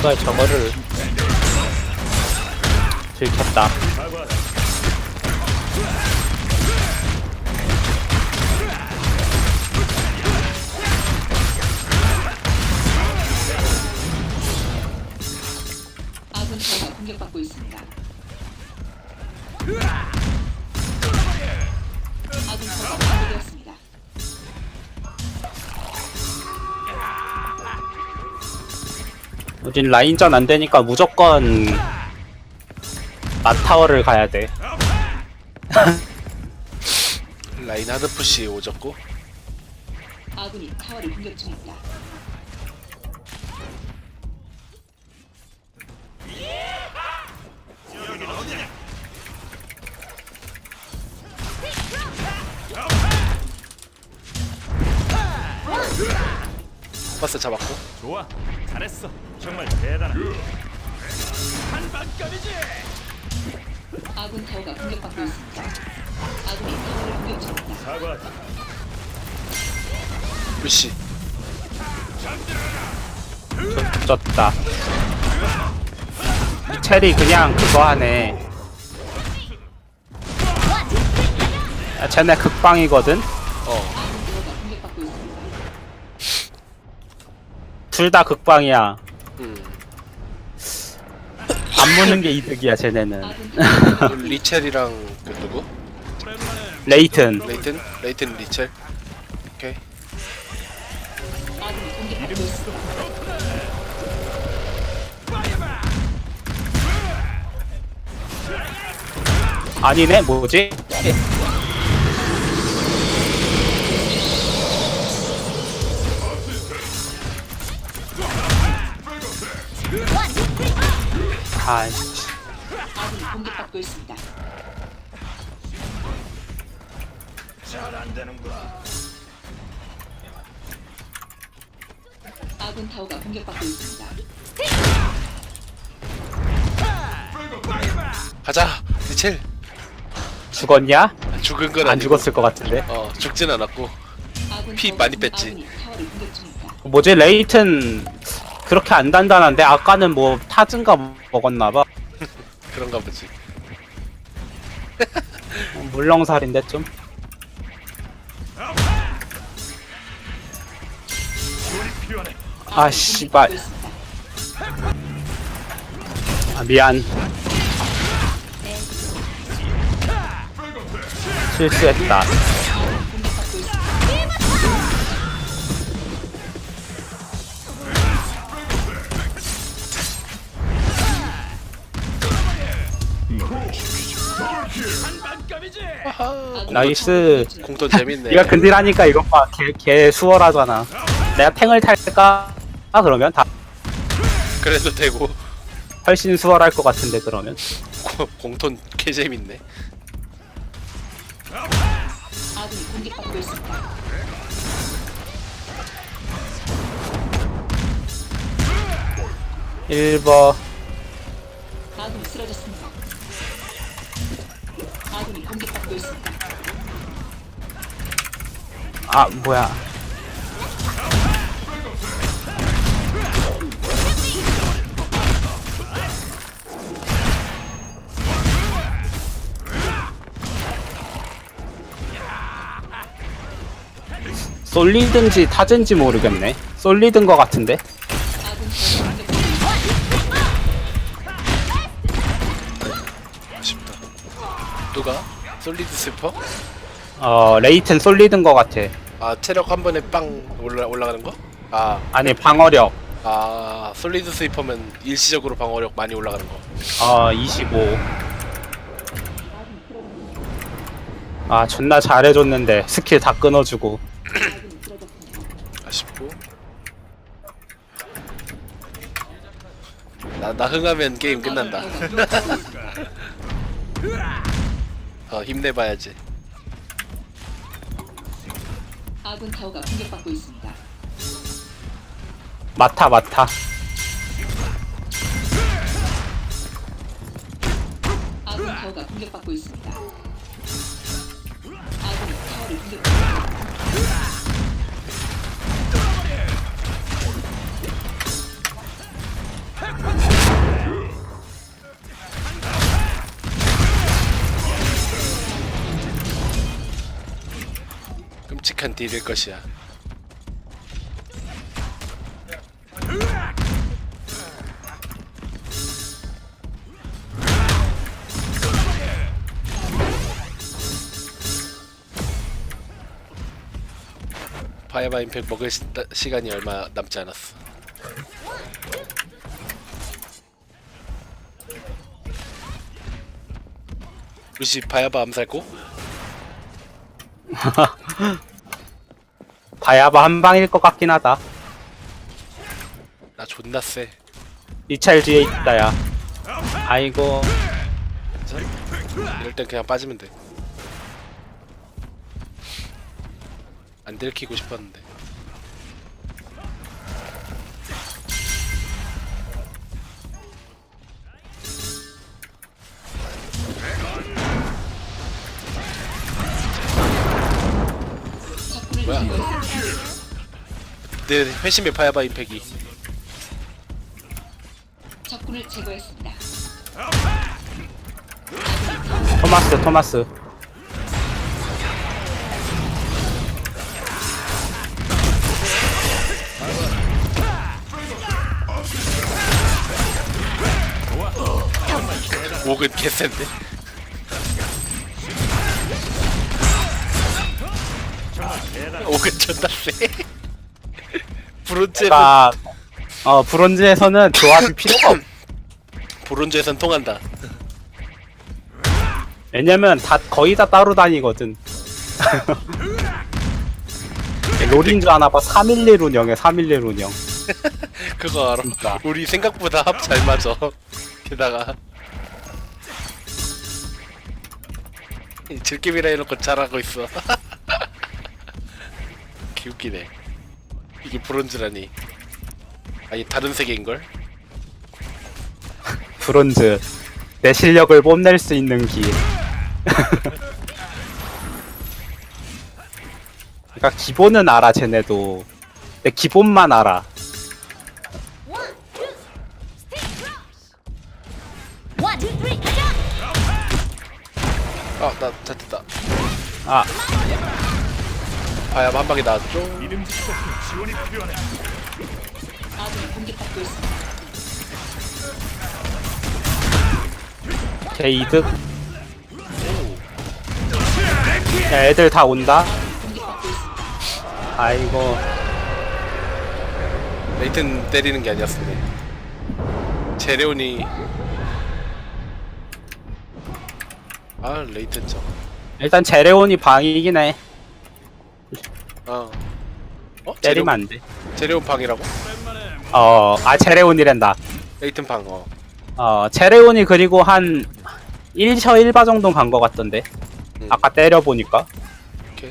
씨발 저거를 들켰다. 우린 라인전 안 되니까 무조건 마타워를 가야 돼. 라인 하드 푸시 오졌고 아군이 타워를 공격 중입니다. 버스 잡았고 좋아, 잘했어. 정말 대단한. 아군 타워가 공격받고 있습니다. 아군이 타워를 공격 중입니다. 사과하자. 루시 졌다. 체리 그냥 그거 하네. 야, 쟤네 극방이거든? 어 아군 타워가 공격받고 있습니다. 둘 다 극방이야. 음. 안 무는 게 이득이야, 쟤네는. 리첼이랑 그 누구? 레이튼. 레이튼? 레이튼 리첼 오케이. 아니네, 뭐지? 아이씨. 아군이 공격받고 있습니다. 잘 안 되는구나. 아군 타워가 공격받고 있습니다. 가자 리첼 죽었냐? 죽은 건 안 아니고 죽었을 것 같은데. 어 죽진 않았고 아군 피 타워가- 많이 뺐지. 아군이 타워를 공격 중입니다. 뭐지, 레이튼 그렇게 안 단단한데 아까는 뭐 타든가 먹었나봐. 그런가 보지 물렁살인데 좀. 아, 씨발. 아, 미안. 실수했다. 나이스. 공돈 재밌네 네가 근딜하니까 이것 봐. 개, 개 수월하잖아. 내가 탱을 탈까? 아, 그러면 다 그래도 되고 훨씬 수월할 것 같은데, 그러면. 고- 공돈 개 재밌네 아군이 공격받고 있습니다. 일버 아군이 쓰러졌습니다. 아군이 공격받고 있습니다. 아, 뭐야. 솔리든지 타든지 모르겠네. 솔리든 거 같은데? 아쉽다 누가? 솔리드 스퍼? 어, 레이튼 솔리든 거 같아. 아 체력 한 번에 빵 올라, 올라가는 거? 아, 아니, 방어력. 아 솔리드 스위퍼면 일시적으로 방어력 많이 올라가는 거 어, 25. 아, 존나 잘해줬는데, 스킬 다 끊어주고. 아쉽고 나, 나 흥하면 게임 끝난다 어 힘내봐야지 아군 타워가 공격받고 있습니다. 마타, 마타. 아군 타워가 공격받고 있습니다. 아군이 타워를 공격. 완벽한 딜일 것이야. 바이바 임팩 먹을 시, 시간이 얼마 남지 않았어. 루시 바야바 암살고? 바야바 한 방일 것 같긴 하다. 나 존나 세. 리찰 뒤에 있다, 야. 아이고. 이럴 땐 그냥 빠지면 돼. 안 들키고 싶었는데. 내 회심의 파야바 임팩이. 적군을 제거했습니다. 토마스, 토마스. 목은 개센데. 옥은 존나 세. 브론즈에선 가, 어, 브론즈에서는 조합이 필요가 없. 브론즈에선 통한다. 왜냐면 다, 거의 다 따로 다니거든. 롤인 줄 아나 봐. 311 운영해, 311 운영. 그거 알아. 진짜. 우리 생각보다 합 잘 맞아. 게다가 이 즐김이라 해놓고 잘하고 있어. 개웃기네. 이게 브론즈라니. 아니 다른 세계인 걸? 브론즈. 내 실력을 뽐낼 수 있는 길. 그러니까 기본은 알아, 쟤네도. 근데 기본만 알아. One, two, three, jump! 아나 잘됐다. 아, 아야 한 방에 나왔죠. 제 이득. 야, 애들 다 온다. 아이고. 레이튼 때리는 게 아니었습니다. 제레온이 아 레이튼 저. 일단 제레온이 방이긴 해. 어. 어? 때리면 안 돼. 제레온, 제레온 방이라고? 어, 아, 제레온이란다. 레이튼 방 어. 어, 제레온이 그리고 한 1셔 1바 정도 간 것 같던데. 음. 아까 때려보니까. 오케이.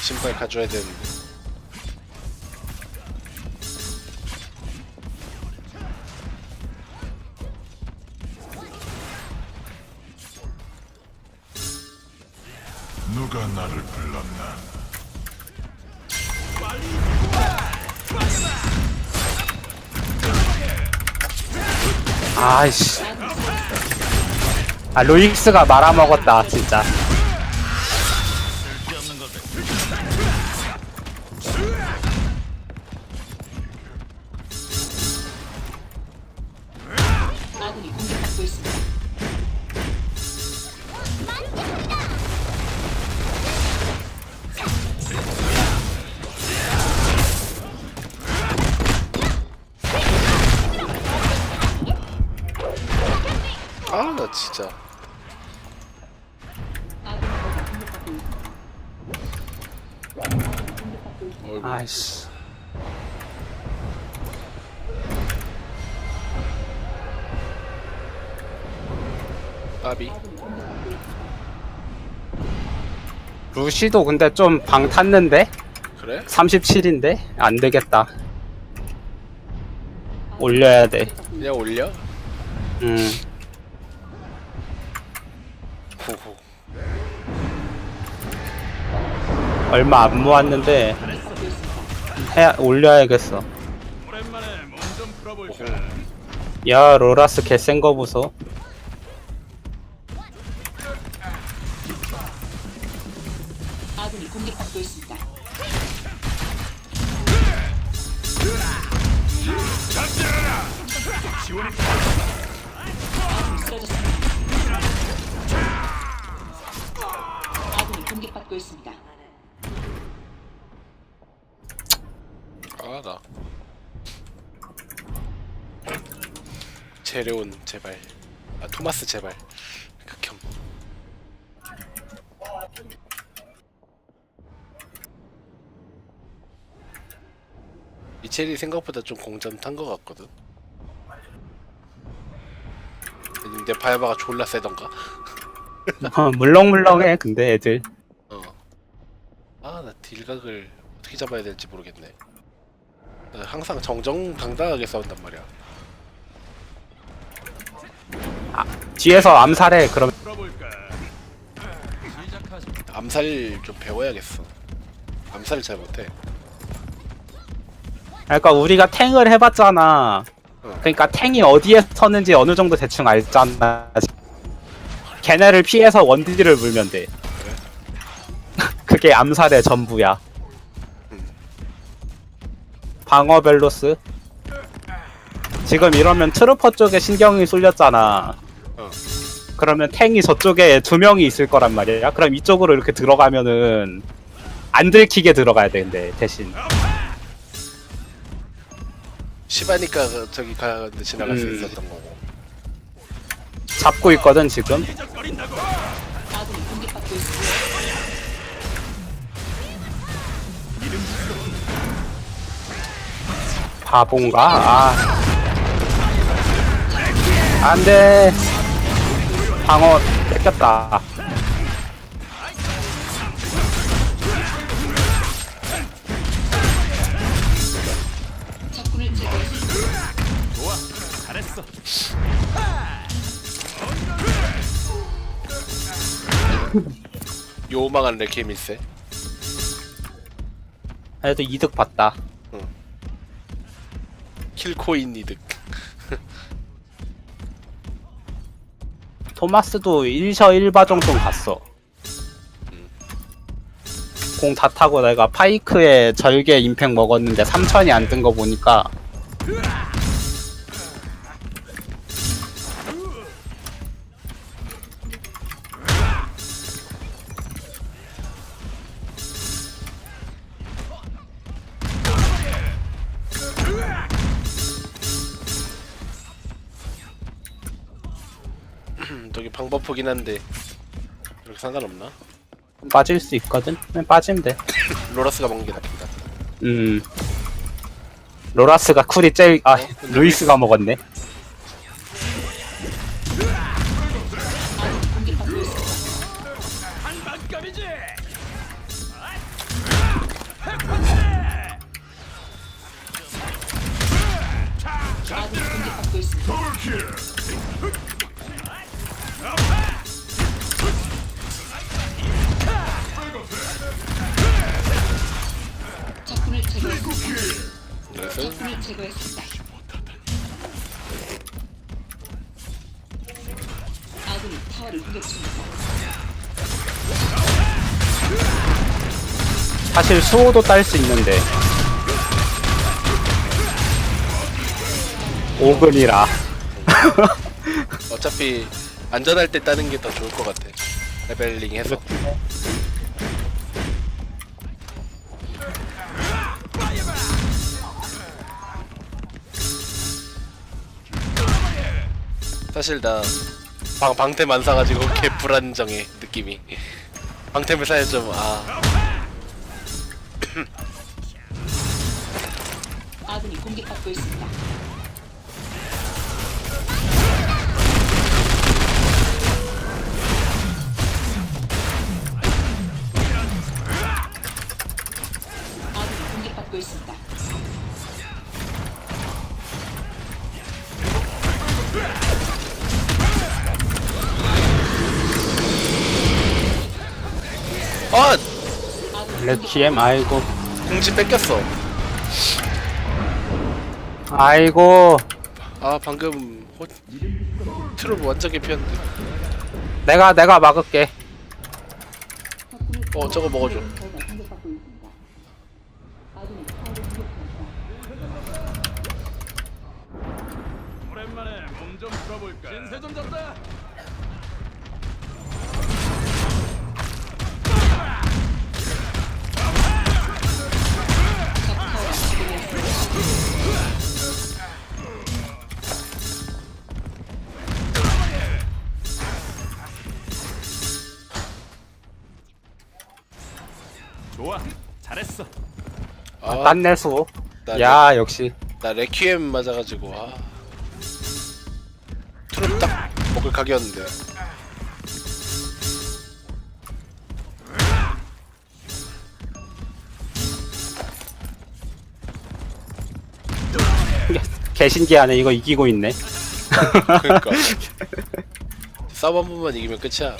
신발 가져야 되는데. 아이씨. 아, 로익스가 말아먹었다, 진짜. 진짜. 어이구. 아이씨. 까비. 루시도 근데 좀 방 탔는데? 그래? 37인데? 안 되겠다. 올려야 돼. 그냥 올려. 음. 고고. 얼마 안 모았는데 해 올려야겠어. 야 로라스 개센 거 보소. 공격받고 있습니다. 아 나. 제레온 제발. 아 토마스 제발. 극혐. 미첼이 생각보다 좀 공전 탄것 같거든? 근데 바이바가 졸라 세던가? 어, 물렁물렁해 근데 애들 딜각을 어떻게 잡아야 될지 모르겠네. 나 항상 정정당당하게 싸운단 말이야. 뒤에서 암살해 풀어볼까? 암살 좀 배워야겠어. 암살을 잘 못해. 그러니까 우리가 탱을 해봤잖아. 그러니까 탱이 어디에 서는지 어느 정도 대충 알잖아. 걔네를 피해서 원딜을 물면 돼 그게 암살의 전부야 방어 벨로스 지금 이러면 트루퍼 쪽에 신경이 쏠렸잖아 어. 그러면 탱이 저쪽에 두 명이 있을 거란 말이야 그럼 이쪽으로 이렇게 들어가면은 안 들키게 들어가야 되는데 대신 시바니까 그 저기 가는데 지나갈 수 음. 있었던 거고. 잡고 있거든 지금 아군이 공격받고 있습니다. 바본가? 아. 안 돼. 방어 뺏겼다. 요망한 레케미세. 그래도 이득 봤다. 킬코인 이득. 토마스도 1셔 1바 정도 갔어. 공 다 타고 내가 파이크에 절개 임팩 먹었는데 3천이 안 뜬 거 보니까 저기 방법이긴 한데 이렇게 상관없나? 빠질 수 있거든? 그냥 빠지면 돼. 로라스가 먹는 게 낫겠다. 음. 로라스가 쿨이 제일, 아, 루이스가 먹었네. 그래서 적군을 제거했습니다. 아군이 타워를 공격 중입니다. 사실 수호도 딸 수 있는데. 오근이라. 어차피 안전할 때 따는 게 더 좋을 것 같아. 레벨링 해서. 사실 나 방, 방템 안 사가지고 개 불안정해 느낌이 방템을 사야 좀아 아군이 공격받고 있습니다. 아군이 공격받고 있습니다. 아! 아군이 레퀴엠, 아이고. 공지 뺏겼어 아이고. 아 방금 호... 트롤 완전 개피었는데 내가 내가 막을게. 어 저거 먹어줘 오랜만에 몸 좀 풀어볼까? 신세 좀 졌다. 좋아, 잘했어. 아, 딴 내수. 나, 야 역시. 나 레퀴엠 맞아가지고 아 트롤 딱 먹을 각이었는데 개신기하네 이거 이기고 있네. 그러니까 싸움 한 번만 이기면 끝이야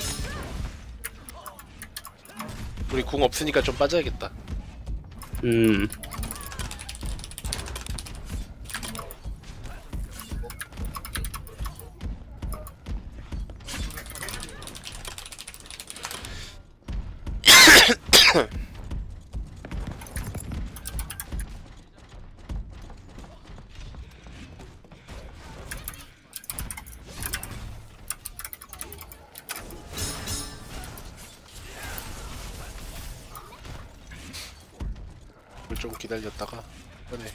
우리 궁 없으니까 좀 빠져야겠다 음. 기다렸다가 이번에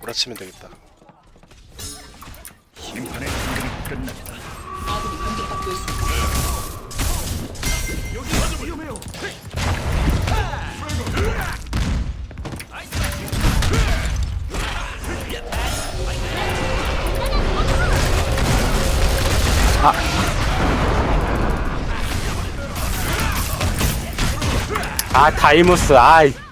몰아치면 되겠다 심판의 시간이 끝났다. 아군이 공격받고 있습니다. 여기 아주 위험해요. 아 다이무스. 아이.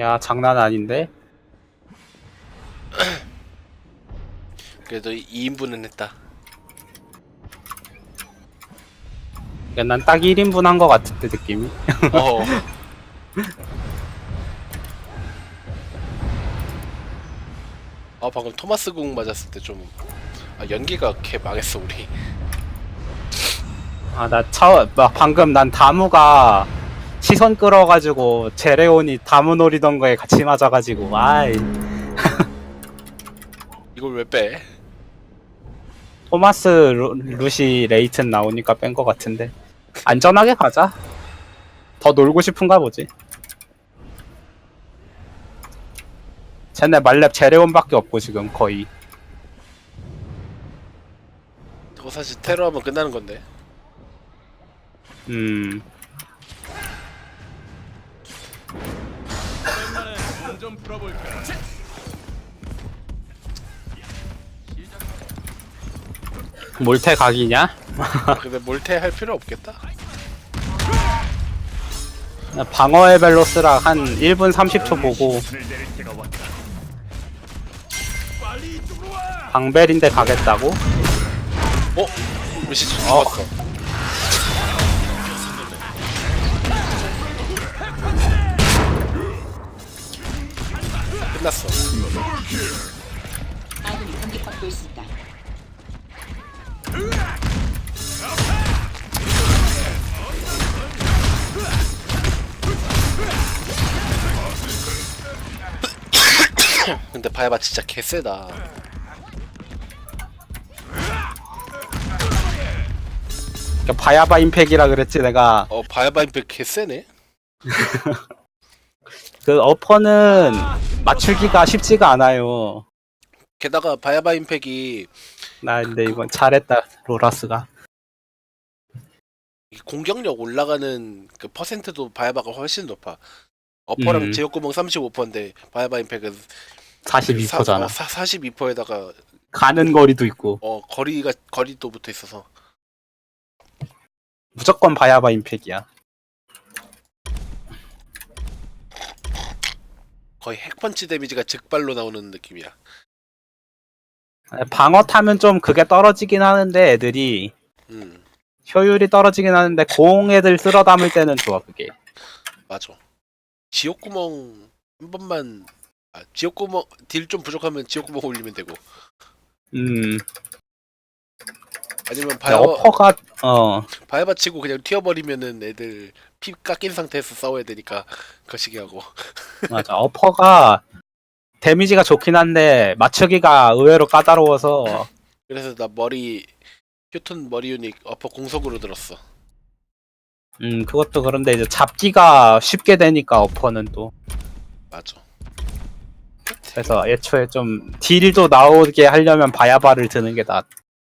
야 장난 아닌데. 그래도 2인분은 했다 난 딱 1인분 한 거 같은데 느낌이. 어 아 방금 토마스 궁 맞았을 때 좀 아, 연기가 개 망했어 우리 아나 처, 막 방금 난 다무가 시선 끌어가지고 제레온이 다무 노리던 거에 같이 맞아가지고 아이. 이걸 왜 빼? 토마스 루, 루시 레이튼 나오니까 뺀 거 같은데. 안전하게 가자. 더 놀고 싶은가 보지. 쟤네 말렙 제레온밖에 없고 지금 거의. 저거 사실 테러하면 끝나는 건데. 음 풀어볼까? 몰태 각이냐? 아, 근데 몰테 할 필요 없겠다 방어의 벨로스랑 한 1분 30초 보고. 방벨인데 가겠다고? 어? 루시 죽었어 끝났어. 아군이 공격받고 있습니다. 근데 바야바 진짜 개쎄다. 그러니까 바야바 임팩이라 그랬지 내가. 어 바야바 임팩 개쎄네? 그 어퍼는 맞추기가 쉽지가 않아요. 게다가 바야바 임팩이 나 근데 이건 잘했다 로라스가. 이 공격력 올라가는 그 퍼센트도 바야바가 훨씬 높아. 어퍼랑 음. 제어구멍 35%인데 바야바 임팩은 42%잖아. 42%에다가 가는 거리도 있고. 어 거리가 거리도 붙어 있어서. 무조건 바야바 임팩이야. 거의 핵펀치 데미지가 즉발로 나오는 느낌이야. 방어 타면 좀 그게 떨어지긴 하는데 애들이 음 효율이 떨어지긴 하는데 공 애들 쓸어 담을 때는 좋아 그게. 맞아. 지옥구멍 한 번만 아, 지옥구멍 딜 좀 부족하면 지옥구멍 올리면 되고 음. 아니면 바야 어퍼가 어 바야바 치고 그냥 튀어버리면은 애들 피 깎인 상태에서 싸워야 되니까 거시기 하고 맞아 어퍼가 데미지가 좋긴 한데 맞추기가 의외로 까다로워서 그래서 나 머리 휴톤 머리 유닉 어퍼 공속으로 들었어. 음 그것도 그런데 이제 잡기가 쉽게 되니까 어퍼는 또 맞아. 그래서 애초에 좀 딜도 나오게 하려면 바야바를 드는 게 낫.